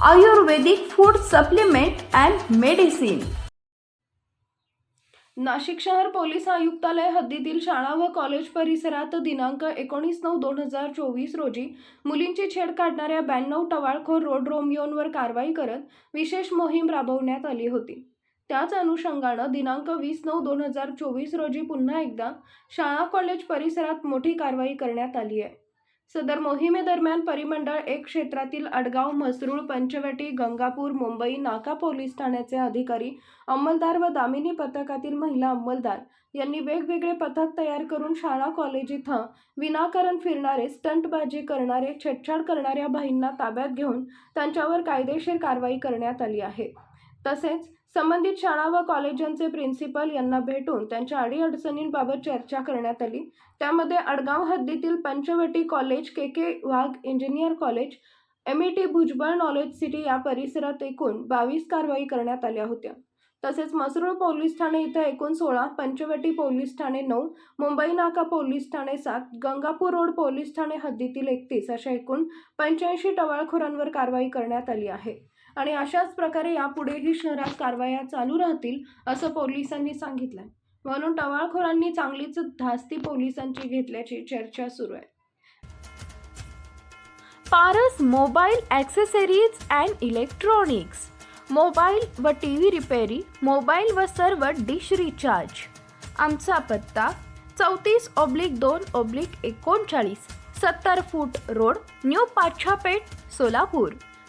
Ayurvedic food supplement and medicine Nashik शहर police आयुक्तालय हद्दीतील शाळा व कॉलेज परिसरात दिनांक एकोणीस नऊ दोन हजार चोवीस रोजी मुलींची छेड काढणाऱ्या ब्याण्णव टवाळखोर रोड रोमियोंवर कारवाई करत विशेष मोहीम राबवण्यात आली होती. त्याच अनुषंगानं दिनांक वीस नऊ दोन हजार चोवीस रोजी पुन्हा एकदा शाळा कॉलेज परिसरात मोठी कारवाई करण्यात आली आहे. सदर मोहिमेदरम्यान परिमंडळ एक क्षेत्रातील अडगाव म्हसरूळ पंचवटी गंगापूर मुंबई नाका पोलीस ठाण्याचे अधिकारी अंमलदार व दामिनी पथकातील महिला अंमलदार यांनी वेगवेगळे पथक तयार करून शाळा कॉलेज इथं विनाकारण फिरणारे स्टंटबाजी करणारे छेडछाड करणाऱ्या बाईंना ताब्यात घेऊन त्यांच्यावर कायदेशीर कारवाई करण्यात आली आहे. तसेच संबंधित शाळा व कॉलेजांचे प्रिन्सिपल यांना भेटून त्यांच्या अडीअडचणींबाबत चर्चा करण्यात आली. त्यामध्ये अडगाव हद्दीतील Panchavati college K K Wagh engineer college M E T Bhujbal knowledge city या परिसरात एकूण बावीस कारवाई करण्यात आल्या होत्या. तसेच मसरूळ पोलीस ठाणे इथं एकूण सोळा पंचवटी पोलीस ठाणे नऊ मुंबई नाका पोलीस ठाणे सात गंगापूर रोड पोलीस ठाणे हद्दीतील एकतीस अशा एकूण पंच्याऐंशी टवाळखोरांवर कारवाई करण्यात आली आहे. आणि अशाच प्रकारे यापुढेही शहरात कारवाया चालू राहतील असं पोलिसांनी सांगितलंय. म्हणून टवाळखोरांनी चांगलीच धास्ती पोलिसांची घेतल्याची चर्चा सुरू आहे. Paras mobile accessories and electronics. Mobile व टी व्ही रिपेरी मोबाईल व सर्व डिश रिचार्ज. आमचा पत्ता चौतीस ऑब्लिक दोन ऑब्लिक एकोणचाळीस सत्तर foot road new Pachhapeth Solapur.